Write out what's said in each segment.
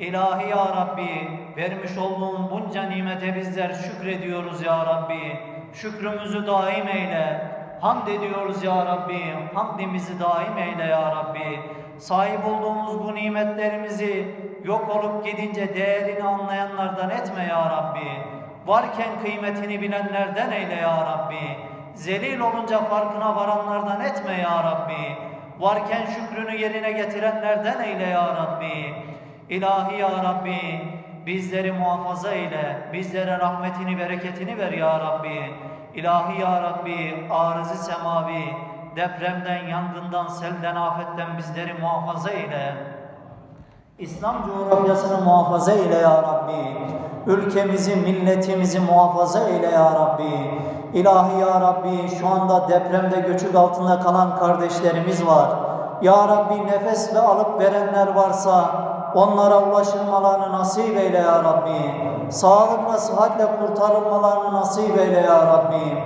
İlahi ya Rabbi vermiş olduğun bunca nimete bizler şükrediyoruz ya Rabbi. Şükrümüzü daim eyle. Hamd ediyoruz ya Rabbi. Hamdimizi daim eyle ya Rabbi. Sahip olduğumuz bu nimetlerimizi yok olup gidince değerini anlayanlardan etme ya Rabbi. Varken kıymetini bilenlerden eyle ya Rabbi. Zelil olunca farkına varanlardan etme ya Rabbi. Varken şükrünü yerine getirenlerden eyle ya Rabbi. İlahi ya Rabbi bizleri muhafaza eyle. Bizlere rahmetini bereketini ver ya Rabbi. İlahi ya Rabbi arızı semavi depremden, yangından, selden, afetten bizleri muhafaza eyle. İslam coğrafyasını muhafaza eyle ya Rabbi. Ülkemizi, milletimizi muhafaza eyle ya Rabbi. İlahi ya Rabbi şu anda depremde göçük altında kalan kardeşlerimiz var. Ya Rabbi nefes ve alıp verenler varsa onlara ulaşılmalarını nasip eyle ya Rabbi. Sağlıkla, sıhhatle kurtarılmalarını nasip eyle ya Rabbi.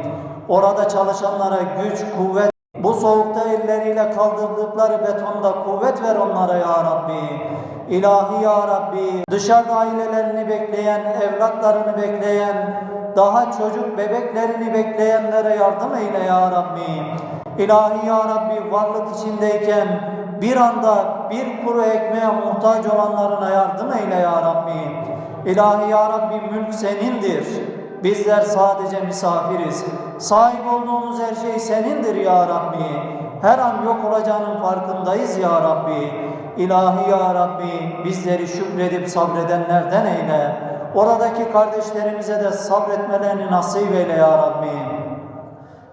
Orada çalışanlara güç, kuvvet bu soğukta elleriyle kaldırdıkları betonda kuvvet ver onlara ya Rabbi. İlahi ya Rabbi. Dışarıda ailelerini bekleyen, evlatlarını bekleyen, daha çocuk bebeklerini bekleyenlere yardım eyle ya Rabbi. İlahi ya Rabbi varlık içindeyken bir anda bir kuru ekmeğe muhtaç olanlarına yardım eyle ya Rabbi. İlahi ya Rabbi mülk senindir. Bizler sadece misafiriz. Sahip olduğumuz her şey senindir ya Rabbi. Her an yok olacağının farkındayız ya Rabbi. İlahi ya Rabbi bizleri şükredip sabredenlerden eyle. Oradaki kardeşlerimize de sabretmelerini nasip eyle ya Rabbi.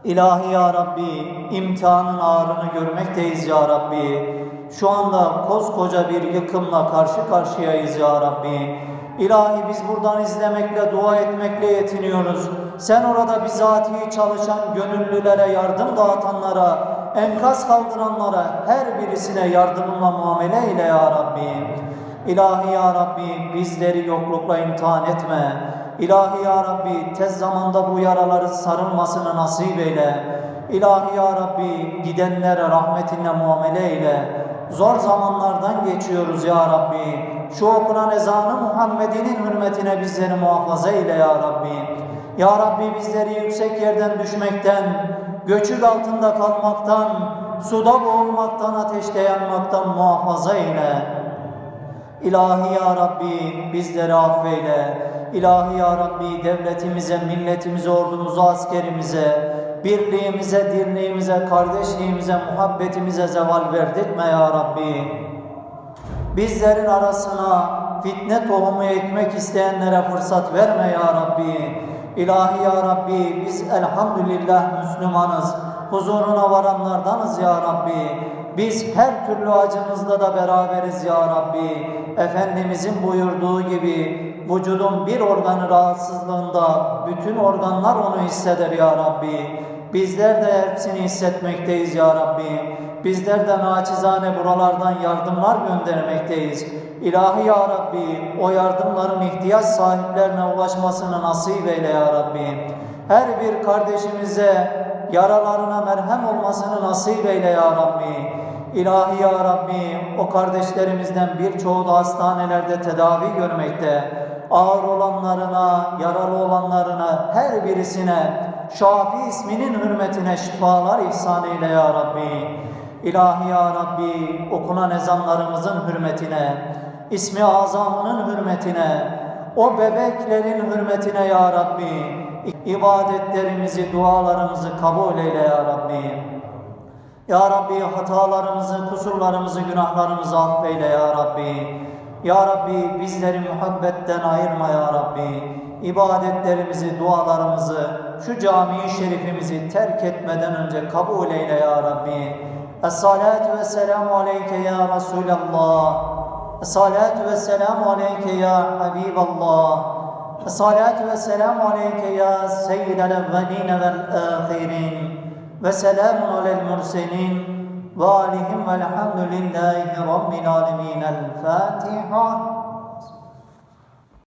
İlahi ya Rabbi imtihanın ağrını görmekteyiz ya Rabbi. Şu anda koskoca bir yıkımla karşı karşıyayız ya Rabbi. İlahi biz buradan izlemekle, dua etmekle yetiniyoruz. Sen orada bizatihi çalışan gönüllülere, yardım dağıtanlara, enkaz kaldıranlara, her birisine yardımınla muamele eyle ya Rabbi. İlahi ya Rabbi bizleri yoklukla imtihan etme. İlahi ya Rabbi tez zamanda bu yaraları sarılmasını nasip eyle. İlahi ya Rabbi gidenlere rahmetinle muamele eyle. Zor zamanlardan geçiyoruz ya Rabbi. Şu okunan ezanı Muhammed'inin hürmetine bizleri muhafaza eyle ya Rabbi. Ya Rabbi bizleri yüksek yerden düşmekten, göçük altında kalmaktan, suda boğulmaktan, ateşte yanmaktan muhafaza eyle. İlahi ya Rabbi bizleri affeyle. İlahi ya Rabbi devletimize, milletimize, ordumuza, askerimize, birliğimize, dirliğimize, kardeşliğimize, muhabbetimize zeval verdirtme ya Rabbi. Bizlerin arasına fitne tohumu ekmek isteyenlere fırsat verme ya Rabbi. İlahi ya Rabbi biz elhamdülillah Müslümanız. Huzuruna varanlardanız ya Rabbi. Biz her türlü acımızda da beraberiz ya Rabbi. Efendimizin buyurduğu gibi vücudun bir organı rahatsızlığında bütün organlar onu hisseder ya Rabbi. Bizler de hepsini hissetmekteyiz ya Rabbi. Bizler de naçizane buralardan yardımlar göndermekteyiz. İlahi ya Rabbi o yardımların ihtiyaç sahiplerine ulaşmasını nasip eyle ya Rabbi. Her bir kardeşimize yaralarına merhem olmasını nasip eyle ya Rabbi. İlahi ya Rabbi o kardeşlerimizden birçoğu da hastanelerde tedavi görmekte. Ağır olanlarına, yaralı olanlarına her birisine Şafi isminin hürmetine şifalar ihsan eyle ya Rabbi. İlahi ya Rabbi okunan ezanlarımızın hürmetine, ismi azamının hürmetine, o bebeklerin hürmetine ya Rabbi, ibadetlerimizi, dualarımızı kabul eyle ya Rabbi. Ya Rabbi hatalarımızı, kusurlarımızı, günahlarımızı affeyle ya Rabbi. Ya Rabbi bizleri muhabbetten ayırma ya Rabbi. İbadetlerimizi, dualarımızı, şu cami-i şerifimizi terk etmeden önce kabul eyle ya Rabbi. Es-salatu ve selamu aleyke ya Resulallah. Es-salatu ve selamu aleyke ya Habiballah. Es-salatu ve selamu aleyke ya Seyyidel evveline vel ahirin. Ve selamun alel murselin. ظالهم والحمد لله رب العالمين. الفاتحة.